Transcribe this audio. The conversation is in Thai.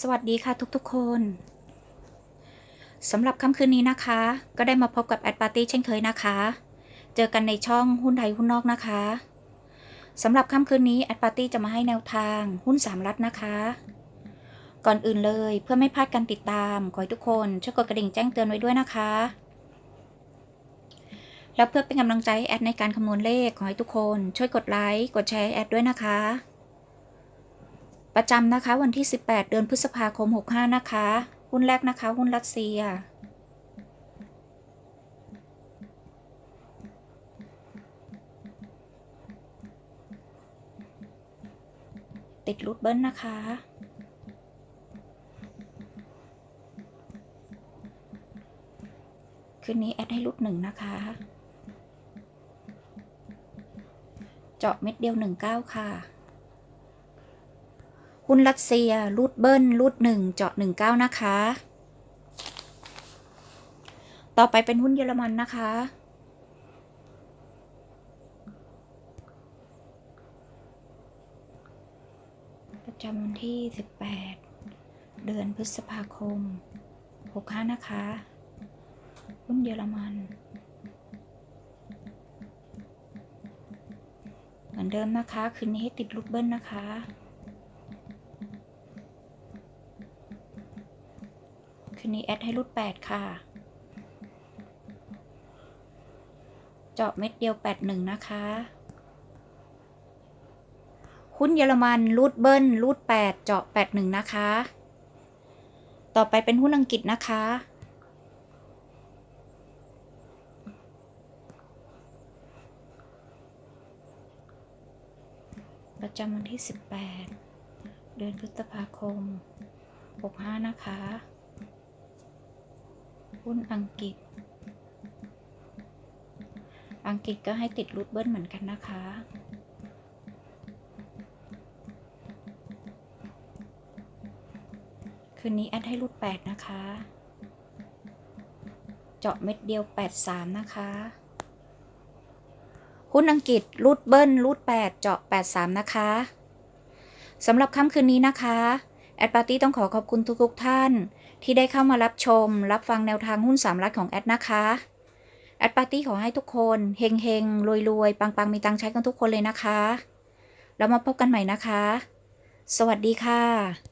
สวัสดีค่ะทุกๆ คนสำหรับค่ำคืนนี้นะคะ ก็ได้มาพบกับแอดปาร์ตี้เช่นเคยนะคะ เจอกันในช่องหุ้นไทยหุ้นนอกนะคะสำหรับค่ำคืนนี้แอดปาร์ตี้จะมาให้แนวทางหุ้นสามรัฐนะคะ ก่อนอื่นเลยเพื่อไม่พลาดการติดตาม ขอให้ทุกคนช่วยกดกระดิ่งแจ้งเตือนไว้ด้วยนะคะ แล้วเพื่อเป็นกำลังใจให้แอดในการคำนวณเลขขอให้ทุกคน ช่วยกดไลค์กดแชร์แอดด้วยนะคะ ประจำนะคะวันที่ 18 เดือนพฤษภาคม 65 นะคะ หุ้นแรกนะคะ หุ้นรัสเซีย ติดรูดเบิ้ลนะคะ คืนนี้แอดให้รูดหนึ่งนะคะ เจาะเม็ดเดียว 19 ค่ะ หุ้นรัสเซียรูดเบิ้ลรูดหนึ่งเจาะหนึ่งเก้านะคะ ต่อไปเป็นหุ้นเยอรมันนะคะ ประจำวันที่ 18 เดือนพฤษภาคม 65 นะคะ หุ้นเยอรมันเหมือนเดิมนะคะ คืนนี้ให้ติดลูกเบิ้ลนะคะ คืนนี้แอดให้รูด8 ค่ะ เจาะเม็ดเดียว 81 นะคะ หุ้นเยอรมันรูดเบิ้ลรูด8 เจาะ 81 นะคะ ต่อไปเป็นหุ้นอังกฤษนะคะประจำวันที่ 18 เดือนพฤษภาคม 65 นะคะ หุ้นอังกฤษ อังกฤษก็ให้ติดรูทเบิ้ลเหมือนกันนะคะ คืนนี้แอดให้รูท8นะคะ เจาะเม็ดเดียว83นะคะ หุ้นอังกฤษรูดเบิ้ลรูด8เจาะ83นะคะสำหรับค่ำคืนนี้นะคะ แอดปาร์ตี้ต้องขอขอบคุณทุกๆท่าน ที่ได้เข้ามารับชม รับฟังแนวทางหุ้นสามรัฐของแอดนะคะแอดปาร์ตี้ขอให้ทุกคนเฮงเฮงรวยรวยปังปังมีตังใช้กันทุกคนเลยนะคะ แล้วมาพบกันใหม่นะคะ สวัสดีค่ะ